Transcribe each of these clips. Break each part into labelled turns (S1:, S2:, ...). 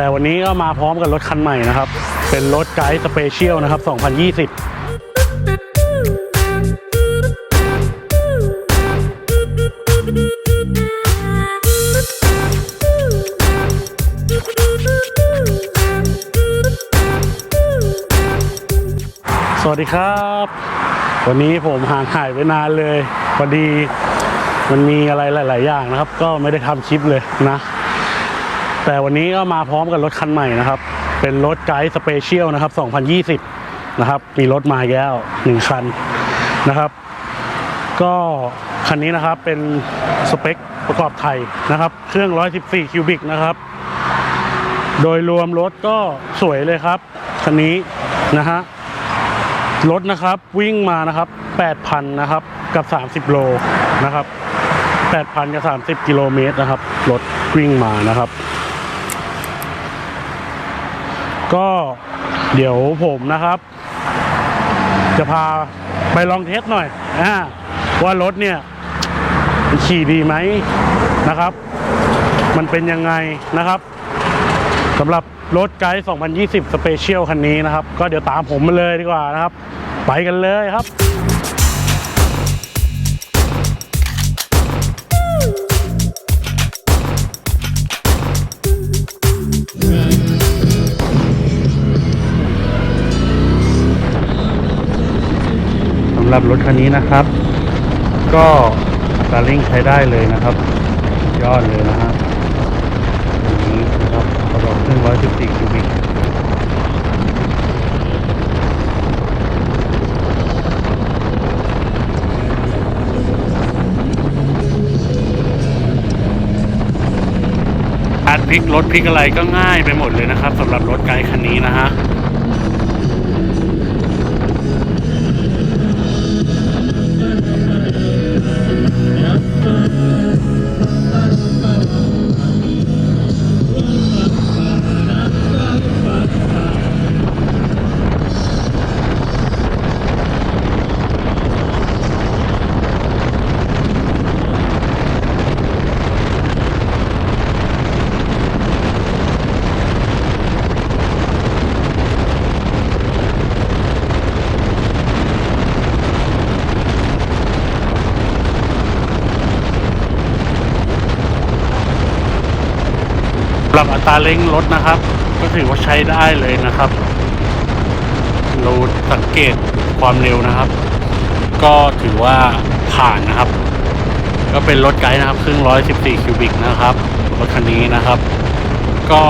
S1: แต่วันนี้ก็มาพร้อมกับรถคันใหม่นะครับ เป็นรถไกด์สเปเชียลนะครับ 2020สวัสดีครับ วันนี้ผมห่างหายไปนานเลยพอดีมันมีอะไรหลาย ๆ อย่างนะครับ ก็ไม่ได้ทำคลิปเลยนะ แต่วันนี้ก็มาพร้อมกับรถคันใหม่นะครับ เป็นรถไกด์สเปเชียลนะครับ 2020 นะครับ มีรถมาแล้วหนึ่งคันนะครับ ก็คันนี้นะครับเป็นสเปคประกอบไทยนะครับ เครื่อง 114 คิวบิกนะครับ โดยรวมรถก็สวยเลยครับ คันนี้นะฮะ รถนะครับวิ่งมานะครับ 8,000 นะครับ กับ 30 โลนะครับ8,000 กับ 30 กิโลเมตรนะครับ รถวิ่งมานะครับ ก็เดี๋ยวผมนะครับ จะพาไปลองเทสหน่อยอ่าว่ารถเนี่ยขี่ดีไหมนะครับ มันเป็นยังไงนะครับสำหรับรถไกด์ 2020 สเปเชียลคันนี้นะครับ ก็เดี๋ยวตามผมมาเลยดีกว่านะครับ ไปกันเลยครับำหรับรถคันนี้นะครับ ก็สาร์ลิงใช้ได้เลยนะครับ ยอดเลยนะฮะอย่างนี้นะครับประกอบเครื่อง114คิวบิกการพลิกรถพลิกอะไรก็ง่ายไปหมดเลยนะครับสำหรับรถไกด์คันนี้นะฮะ หรับอัตราเร่งรถนะครับ ก็ถือว่าใช้ได้เลยนะครับเราสังเกตความเร็วนะครับ ก็ถือว่าผ่านนะครับ ก็เป็นรถไกด์นะครับ ครื่อง114คิวบิกนะครับรถคันนี้นะครับ ก็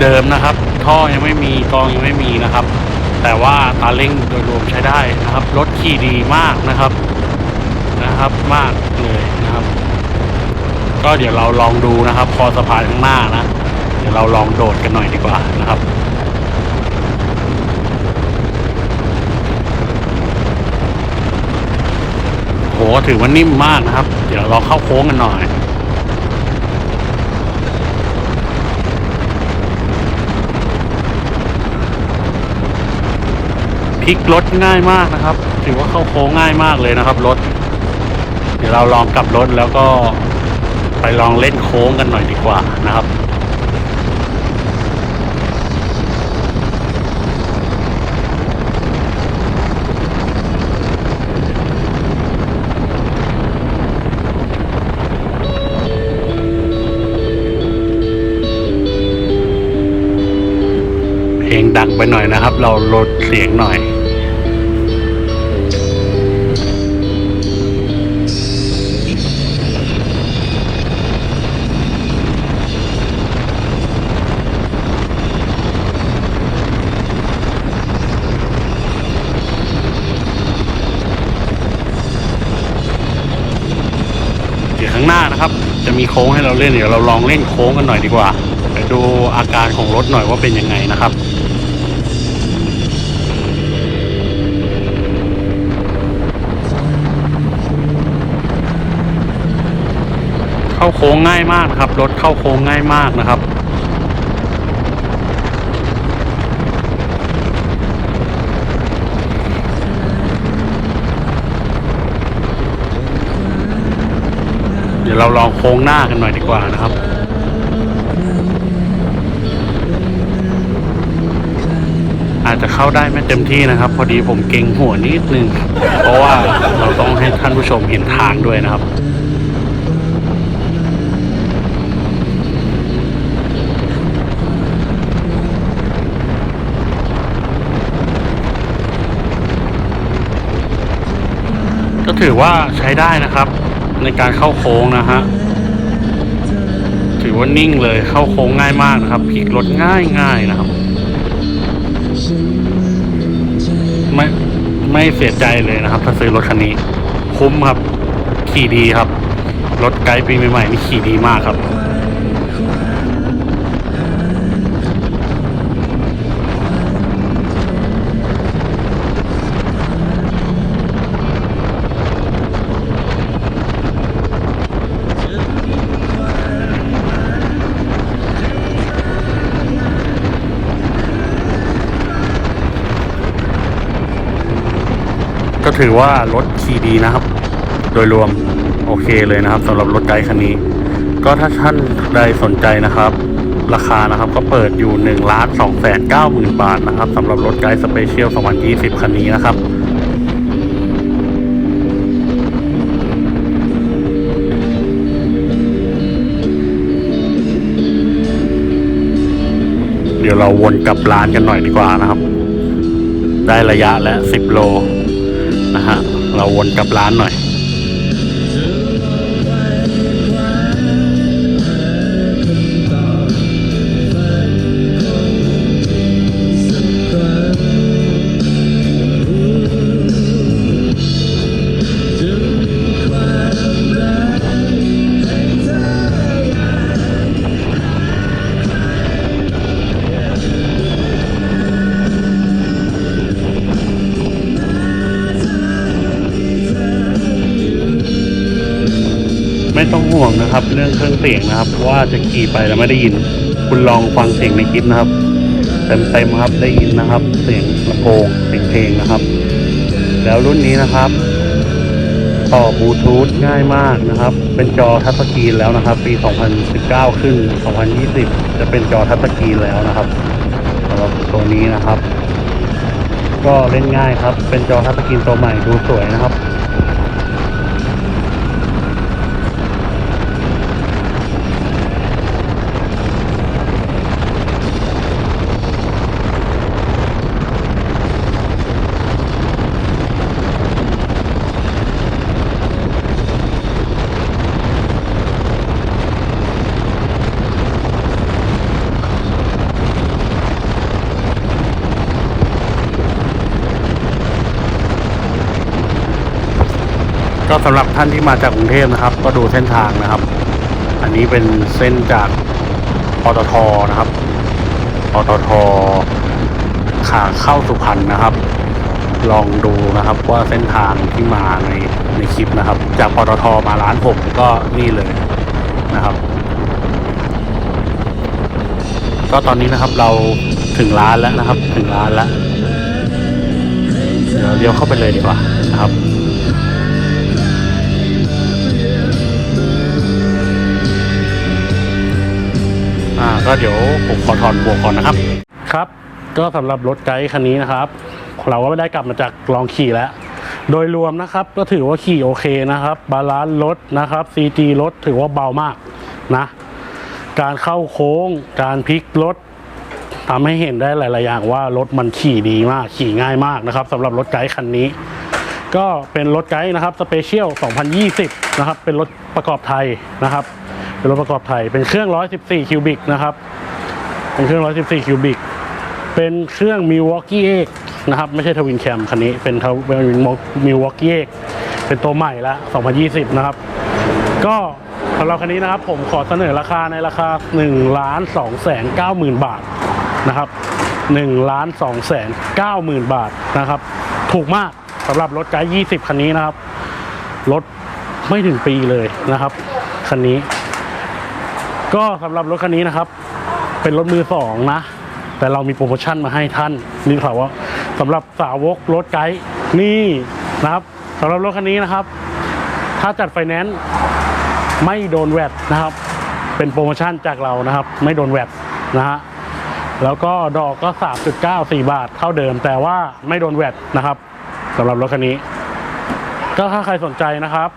S1: เดิมๆนะครับ ท่อยังไม่มีกองยังไม่มีนะครับ แต่ว่าตาเร่งโดยรวมใช้ได้นะครับ รถขี่ดีมากนะครับนะครับมากเลย ก็เดี๋ยวเราลองดูนะครับ คอสะพานข้างหน้านะ เดี๋ยวเราลองโดดกันหน่อยดีกว่านะครับโหถือว่านิ่มมากนะครับ เดี๋ยวเราเข้าโค้งกันหน่อยพลิกรถง่ายมากนะครับ ถือว่าเข้าโค้งง่ายมากเลยนะครับรถ เดี๋ยวเราลองกลับรถแล้วก็ ไปลองเล่นโค้งกันหน่อยดีกว่านะครับ เพลงดังไปหน่อยนะครับ เราลดเสียงหน่อย จะมีโค้งให้เราเล่นเดี๋ยวเราลองเล่นโค้งกันหน่อยดีกว่าไปดูอาการของรถหน่อยว่าเป็นยังไงนะครับเข้าโค้งง่ายมากนะครับ รถเข้าโค้งง่ายมากนะครับ ดี๋ยวเราลองโค้งหน้ากันหน่อยดีกว่านะครับ อาจจะเข้าได้ไม่เต็มที่นะครับ พอดีผมเก่งหัวนิดนึง เพราะว่าเราต้องให้ท่านผู้ชมเห็นทางด้วยนะครับก็ถือว่าใช้ได้นะครับ ในการเข้าโค้งนะฮะถือว่านิ่งเลยเข้าโค้งง่ายมากนะครับพลิกรถง่ายง่ายๆนะครับ ไม่ไม่เสียใจเลยนะครับ ถ้าซื้อรถคันนี้ คุ้มครับ ขี่ดีครับ รถไกด์ปีใหม่ๆนี่ขี่ดีมากครับ ก็ถือว่ารถขี่ดีนะครับ โดยรวมโอเคเลยนะครับสำหรับรถไกด์คันนี้ ก็ถ้าท่านใดสนใจนะครับ ราคานะครับก็เปิดอยู่1นึ่งล้านสองแสนเก้าหมื่นบาทนะครับสำหรับรถไกด์สเปเชียล2020คันนี้นะครับเดี๋ยวเราวนกลับร้านกันหน่อยดีกว่านะครับ ได้ระยะและ 10 โล นะฮะ เราวนกลับร้านหน่อย ไม่ต้องห่วงนะครับ เรื่องเครื่องเสียงนะครับ ว่าจะขี่ไปแล้วไม่ได้ยิน คุณลองฟังเสียงในคลิปนะครับเต็มๆครับได้ยินนะครับ เสียงลำโพงเสียงเพลงนะครับ แล้วรุ่นนี้นะครับ ต่อบลูทูธง่ายมากนะครับ เป็นจอทัชสกรีนแล้วนะครับ ปี 2019 ขึ้น 2020 จะเป็นจอทัชสกรีนแล้วนะครับสำหรับตัวนี้นะครับ ก็เล่นง่ายครับ เป็นจอทัชสกรีนตัวใหม่ดูสวยนะครับ ก็สำหรับท่านที่มาจากกรุงเทพนะครับ ก็ดูเส้นทางนะครับ อันนี้เป็นเส้นจากปตทนะครับปตทขาเข้าสุพรรณนะครับ ลองดูนะครับว่าเส้นทางที่มาในในคลิปนะครับ จากปตทมาร้านผมก็นี่เลยนะครับ ก็ตอนนี้นะครับเราถึงร้านแล้วนะครับ ถึงร้านแล้วเดี๋ยวเลี้ยวเข้าไปเลยดีกว่านะครับ ก็เดี๋ยวผมขอถอดบวกก่อนนะครับ ครับ ก็สำหรับรถไกด์คันนี้นะครับ เราก็ไม่ได้กลับมาจากลองขี่แล้ว โดยรวมนะครับก็ถือว่าขี่โอเคนะครับ บาลานซ์รถนะครับ CG รถถือว่าเบามากนะ การเข้าโค้ง การพลิกรถทำให้เห็นได้หลาย ๆ อย่างว่ารถมันขี่ดีมาก ขี่ง่ายมากนะครับสำหรับรถไกด์คันนี้ ก็เป็นรถไกด์นะครับสเปเชียล 2020 นะครับ เป็นรถประกอบไทยนะครับ เป็นรถประกอบไทย เป็นเครื่อง 114 คิวบิกนะครับ เป็นเครื่อง 114 คิวบิก เป็นเครื่อง Milwaukee X นะครับ ไม่ใช่ทวินแคมคันนี้ เป็นเป็น Milwaukee เป็นตัวใหม่ละ 2020 นะครับ ก็สำหรับคันนี้นะครับ ผมขอเสนอราคาในราคา1ล้าน2แสน9หมื่นบาทนะครับ1ล้าน2แสน9หมื่นบาทนะครับ ถูกมากสำหรับรถไกด์20 คันนี้นะครับ รถไม่ถึงปีเลยนะครับ คันนี้ ก็สำหรับรถคันนี้นะครับ เป็นรถมือสองนะ แต่เรามีโปรโมชั่นมาให้ท่านนี่ข่าวว่าสำหรับสาวกรถไกด์นี่นะครับสำหรับรถคันนี้นะครับ ถ้าจัดไฟแนนซ์ไม่โดนแวดนะครับ เป็นโปรโมชั่นจากเรานะครับ ไม่โดนแวดนะฮะแล้วก็ดอกก็ 3.94 บาทเท่าเดิม แต่ว่าไม่โดนแวดนะครับสำหรับรถคันนี้ ก็ถ้าใครสนใจนะครับ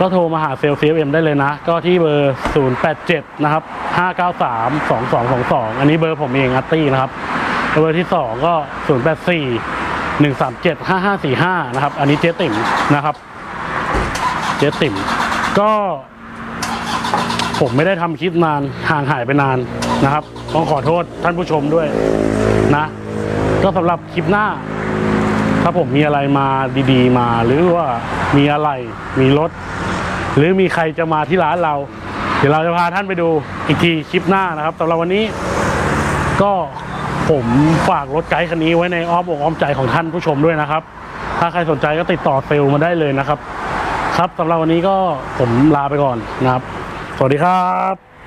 S1: ก็โทรมาหาเซลล์ CFM ได้เลยนะ ก็ที่เบอร์ 087 นะครับ 593 2222 อันนี้เบอร์ผมเองอัตตี้นะครับ เบอร์ที่ 2 ก็ 084 137 5545 นะครับ อันนี้เจ๊ติ๋มนะครับ เจ๊ติ๋มก็ผมไม่ได้ทำคลิปนานห่างหายไปนานนะครับต้องขอโทษท่านผู้ชมด้วยนะ ก็สำหรับคลิปหน้า ถ้าผมมีอะไรมาดีๆมาหรือว่ามีอะไรมีรถ หรือมีใครจะมาที่ร้านเรา เดี๋ยวเราจะพาท่านไปดูอีกทีคลิปหน้านะครับสำหรับวันนี้ก็ผมฝากรถไกด์คันนี้ไว้ในอ้อมอกอ้อมใจของท่านผู้ชมด้วยนะครับ ถ้าใครสนใจก็ติดต่อเซลล์มาได้เลยนะครับ ครับสำหรับวันนี้ก็ผมลาไปก่อนนะครับ สวัสดีครับ